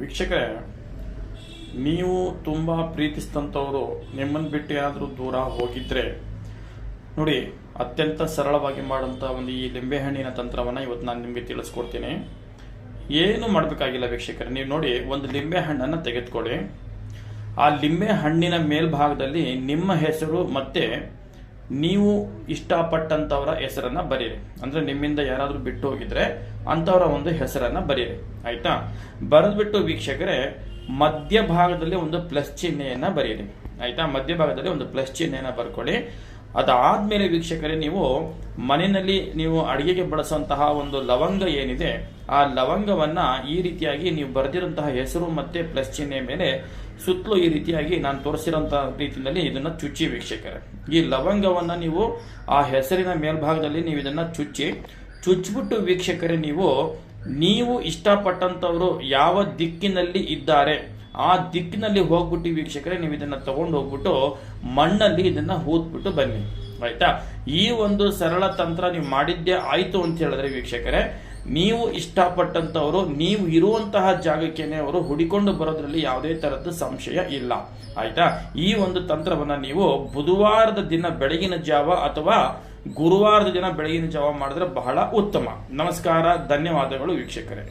ವೀಕ್ಷಕರೇ, ನೀವು ತುಂಬ ಪ್ರೀತಿಸಿದಂಥವರು ನಿಮ್ಮನ್ನು ಬಿಟ್ಟು ಏನಾದರೂ ದೂರ ಹೋಗಿದ್ರೆ, ನೋಡಿ, ಅತ್ಯಂತ ಸರಳವಾಗಿ ಮಾಡುವಂಥ ಒಂದು ಈ ಲಿಂಬೆಹಣ್ಣಿನ ತಂತ್ರವನ್ನು ಇವತ್ತು ನಾನು ನಿಮಗೆ ತಿಳಿಸ್ಕೊಡ್ತೀನಿ. ಏನು ಮಾಡಬೇಕಾಗಿಲ್ಲ ವೀಕ್ಷಕರೇ, ನೀವು ನೋಡಿ, ಒಂದು ಲಿಂಬೆ ಹಣ್ಣನ್ನು ತೆಗೆದುಕೊಳ್ಳಿ. ಆ ಲಿಂಬೆ ಹಣ್ಣಿನ ಮೇಲ್ಭಾಗದಲ್ಲಿ ನಿಮ್ಮ ಹೆಸರು ಮತ್ತೆ ನೀವು ಇಷ್ಟಪಟ್ಟಂಥವರ ಹೆಸರನ್ನ ಬರೀರಿ ಅಂದ್ರೆ ನಿಮ್ಮಿಂದ ಯಾರಾದರೂ ಬಿಟ್ಟು ಹೋಗಿದ್ರೆ ಅಂತವರ ಒಂದು ಹೆಸರನ್ನ ಬರೀರಿ ಆಯ್ತಾ? ಬರೆದ್ಬಿಟ್ಟು ವೀಕ್ಷಕರೇ, ಮಧ್ಯಭಾಗದಲ್ಲಿ ಒಂದು ಪ್ಲಸ್ ಚಿಹ್ನೆಯನ್ನ ಬರೀರಿ ಆಯ್ತಾ? ಮಧ್ಯಭಾಗದಲ್ಲಿ ಒಂದು ಪ್ಲಸ್ ಚಿಹ್ನೆಯನ್ನ ಬರ್ಕೊಳ್ಳಿ. ಅದಾದ್ಮೇಲೆ ವೀಕ್ಷಕರೇ, ನೀವು ಮನೆಯಲ್ಲಿ ನೀವು ಅಡಿಗೆಗೆ ಬಳಸುವಂತಹ ಒಂದು ಲವಂಗ ಏನಿದೆ, ಆ ಲವಂಗವನ್ನ ಈ ರೀತಿಯಾಗಿ ನೀವು ಬರೆದಿರುವಂತಹ ಹೆಸರು ಮತ್ತೆ ಪ್ಲಸ್ ಚಿಹ್ನೆ ಮೇಲೆ ಸುತ್ತಲೂ ಈ ರೀತಿಯಾಗಿ ನಾನು ತೋರಿಸಿರುವಂತಹ ರೀತಿಯಲ್ಲಿ ಇದನ್ನ ಚುಚ್ಚಿ ವೀಕ್ಷಕರೇ. ಈ ಲವಂಗವನ್ನ ನೀವು ಆ ಹೆಸರಿನ ಮೇಲ್ಭಾಗದಲ್ಲಿ ನೀವು ಇದನ್ನ ಚುಚ್ಚಿ, ಚುಚ್ಚಿಬಿಟ್ಟು ವೀಕ್ಷಕರೇ, ನೀವು ನೀವು ಇಷ್ಟಪಟ್ಟಂಥವರು ಯಾವ ದಿಕ್ಕಿನಲ್ಲಿ ಇದ್ದಾರೆ, ಆ ದಿಕ್ಕಿನಲ್ಲಿ ಹೋಗ್ಬಿಟ್ಟು ವೀಕ್ಷಕರೇ, ನೀವು ಇದನ್ನ ತಗೊಂಡು ಹೋಗ್ಬಿಟ್ಟು ಮಣ್ಣಲ್ಲಿ ಇದನ್ನ ಹೂತ್ಬಿಟ್ಟು ಬನ್ನಿ. ಆಯ್ತಾ? ಈ ಒಂದು ಸರಳ ತಂತ್ರ ನೀವು ಮಾಡಿದ್ದೇ ಆಯ್ತು ಅಂತ ಹೇಳಿದ್ರೆ ವೀಕ್ಷಕರೇ ನೀವು ಇಷ್ಟಪಟ್ಟಂತವರು, ನೀವು ಇರುವಂತಹ ಜಾಗಕ್ಕೇನೆ ಅವರು ಹುಡಿಕೊಂಡು ಬರೋದ್ರಲ್ಲಿ ಯಾವುದೇ ತರದ್ದು ಸಂಶಯ ಇಲ್ಲ. ಆಯ್ತಾ? ಈ ಒಂದು ತಂತ್ರವನ್ನ ನೀವು ಬುಧವಾರದ ದಿನ ಬೆಳಗಿನ ಜಾವ ಅಥವಾ ಗುರುವಾರದ ದಿನ ಬೆಳಗಿನ ಜಾವ ಮಾಡಿದ್ರೆ ಬಹಳ ಉತ್ತಮ. ನಮಸ್ಕಾರ, ಧನ್ಯವಾದಗಳು ವೀಕ್ಷಕರೇ.